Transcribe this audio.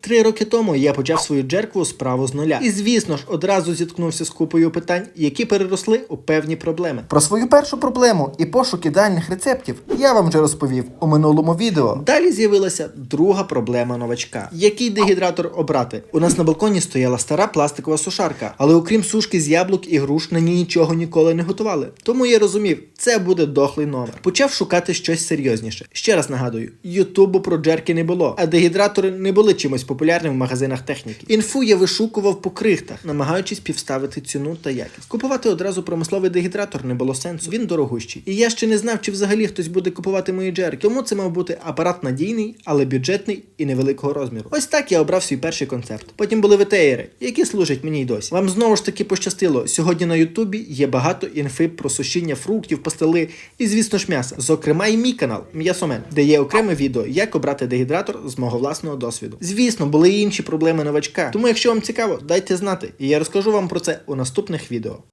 Три роки тому я почав свою джеркву справу з нуля. І звісно ж, одразу зіткнувся з купою питань, які переросли у певні проблеми. Про свою першу проблему і пошук ідеальних рецептів я вам вже розповів у минулому відео. Далі з'явилася друга проблема новачка. Який дегідратор обрати? У нас на балконі стояла стара пластикова сушарка, але окрім сушки з яблук і груш на ній нічого ніколи не готували. Тому я розумів, це буде дохлий номер. Почав шукати щось серйозніше. Ще раз нагадую, ютубу про джерки не було, а дегідратори не були чимось популярним в магазинах техніки. Інфу я вишукував по крихтах, намагаючись півставити ціну та якість. Купувати одразу промисловий дегідратор не було сенсу. Він дорогущий. І я ще не знав, чи взагалі хтось буде купувати мої джерки. Тому це мав бути апарат надійний, але бюджетний і невеликого розміру. Ось так я обрав свій перший концепт. Потім були ветеєри, які служать мені й досі. Вам знову ж таки пощастило. Сьогодні на Ютубі є багато інфи про сушіння фруктів, пастили і, звісно ж, м'яса. Зокрема, і мій канал М'ясомен, де є окреме відео, як обрати дегідратор з мого власного досвіду. Звісно, були і інші проблеми новачка. Тому, якщо вам цікаво, дайте знати, і я розкажу вам про це у наступних відео.